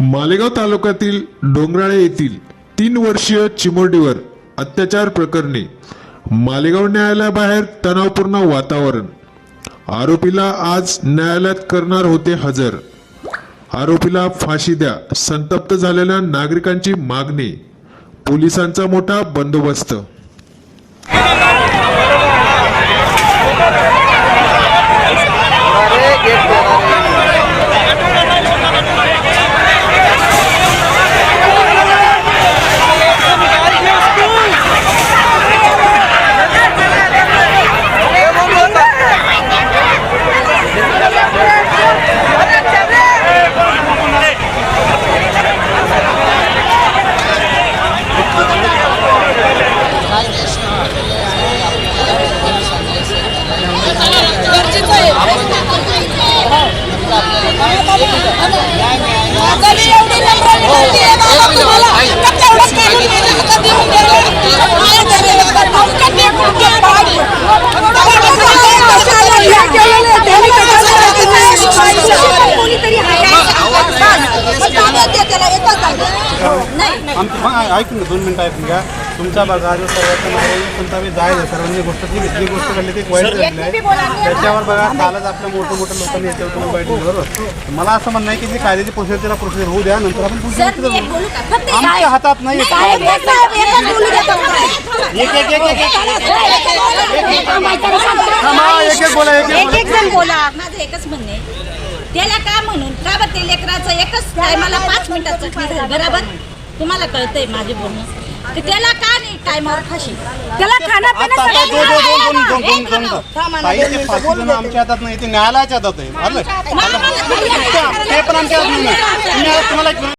मालेगाव तालुक्यातील डोंगराळे येथील तीन वर्षीय चिमुरडीवर अत्याचार प्रकरणी मालेगाव न्यायालयाबाहेर तणावपूर्ण वातावरण. आरोपीला आज न्यायालयात करणार होते हजर. आरोपीला फाशी द्या संतप्त झालेल्या नागरिकांची मागणी पोलिसांचा मोठा बंदोबस्त. त्याला, एकच आहे. नाही आमची मग ऐकून घ्या दोन मिनिटं ऐकून घ्या. तुमचा बघा जो सर्वांचा माझ्या संतापी जायचं सर्वांनी गोष्ट ती जी गोष्ट घडली ती एक वाईट घडली आहे. त्याच्यावर बघा कालच आपल्या मोठ्या मोठ्या लोकांनी याच्यावर तुम्ही वाईट बरोबर? मला असं म्हणणं आहे की जी कायद्याची प्रोसिजर त्याला प्रोसिजर होऊ द्या नंतर आपण पुढची सर गोष्ट मी एक करू. बोलू का? फक्त आमच्या हातात नाही आहे. साहेब एक साहेब एकच बोलू. एक एक एक एक एक थांबा, थांबा, एक एक बोला एक एक एक बोला एक जण बोला. माझं एकच म्हणणे. त्याला का म्हणून? का बरं ते लेकराचं एकच टायमाला पाच मिनिटात चटणी झाली बरोबर? तुम्हाला कळतंय माझे बोलणं. तर त्याला का नाही टायमावर फाशी? त्याला आता आता दोन दोन दोन दोन दोन दोन दोन ताई ते फाशी देणं आमच्या हातात नाही ते न्यायालयाच्या हातात आहे. आलं? ते पण आमच्या हातात नाही. तुम्ही तुम्हाला